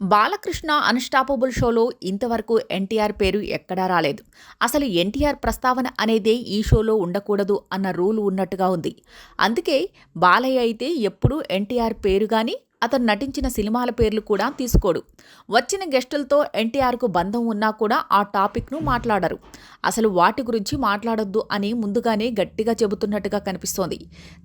Balakrishna unstoppable షోలో ఇంతవరకు ఎన్టీఆర్ పేరు ఎక్కడా రాలేదు. అసలు ఎన్టీఆర్ ప్రస్తావన అనేదే ఈ షోలో ఉండకూడదు అన్న రూల్ ఉన్నట్టుగా ఉంది. అందుకే బాలయ్య అయితే ఎప్పుడూ ఎన్టీఆర్ పేరు కానీ అతను నటించిన సినిమాల పేర్లు కూడా తీసుకోడు. వచ్చిన గెస్టులతో ఎన్టీఆర్కు బంధం ఉన్నా కూడా ఆ టాపిక్ను మాట్లాడరు. అసలు వాటి గురించి మాట్లాడొద్దు అని ముందుగానే గట్టిగా చెబుతున్నట్టుగా కనిపిస్తోంది.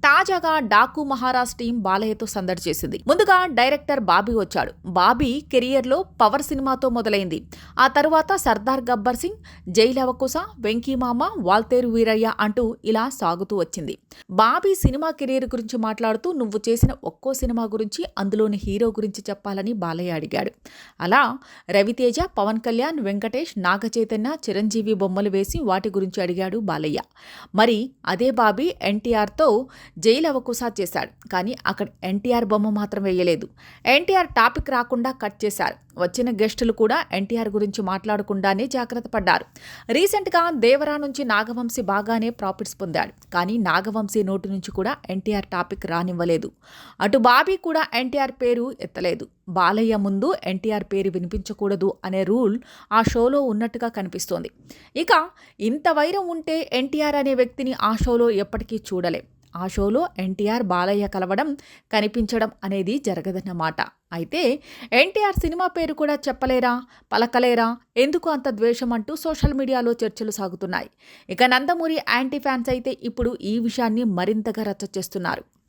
తాజాగా డాకు మహారాజ్ టీం బాలయ్యతో సందడి చేసింది. ముందుగా డైరెక్టర్ బాబీ వచ్చాడు. బాబీ కెరియర్లో పవర్ సినిమాతో మొదలైంది. ఆ తరువాత సర్దార్ గబ్బర్ సింగ్ జైలవకుశ వెంకీమామ వాల్తేరు వీరయ్య అంటూ ఇలా సాగుతూ వచ్చింది. బాబీ సినిమా కెరీర్ గురించి మాట్లాడుతూ నువ్వు చేసిన ఒక్కో సినిమా గురించి అందులోని హీరో గురించి చెప్పాలని బాలయ్య అడిగాడు. అలా రవితేజ పవన్ కళ్యాణ్ వెంకటేష్ నాగచైతన్య చిరంజీవి బొమ్మలు వేసి వాటి గురించి అడిగాడు బాలయ్య. మరి అదే బాబీ ఎన్టీఆర్తో జైలు అవకుశ చేశాడు. కానీ అక్కడ ఎన్టీఆర్ బొమ్మ మాత్రం వేయలేదు. ఎన్టీఆర్ టాపిక్ రాకుండా కట్ చేశారు. వచ్చిన గెస్టులు కూడా ఎన్టీఆర్ గురించి మాట్లాడకుండానే జాగ్రత్త పడ్డారు. రీసెంట్గా దేవరా నుంచి నాగవంశీ బాగానే ప్రాఫిట్స్ పొందాడు. కానీ నాగవంశీ నోటి నుంచి కూడా ఎన్టీఆర్ టాపిక్ రానివ్వలేదు. అటు బాబీ కూడా ఎన్టీఆర్ పేరు ఎత్తలేదు. బాలయ్య ముందు ఎన్టీఆర్ పేరు వినిపించకూడదు అనే రూల్ ఆ షోలో ఉన్నట్టుగా కనిపిస్తోంది. ఇక ఇంత వైరం ఉంటే ఎన్టీఆర్ అనే వ్యక్తిని ఆ షోలో ఎప్పటికీ చూడలేం. ఆ షోలో ఎన్టీఆర్ బాలయ్య కలవడం కనిపించడం అనేది జరగదన్నమాట. అయితే ఎన్టీఆర్ సినిమా పేరు కూడా చెప్పలేరా? పలకలేరా? ఎందుకు అంత ద్వేషం అంటూ సోషల్ మీడియాలో చర్చలు సాగుతున్నాయి. ఇక నందమూరి యాంటీ ఫ్యాన్స్ అయితే ఇప్పుడు ఈ విషయాన్ని మరింతగా రచ్చ చేస్తున్నారు.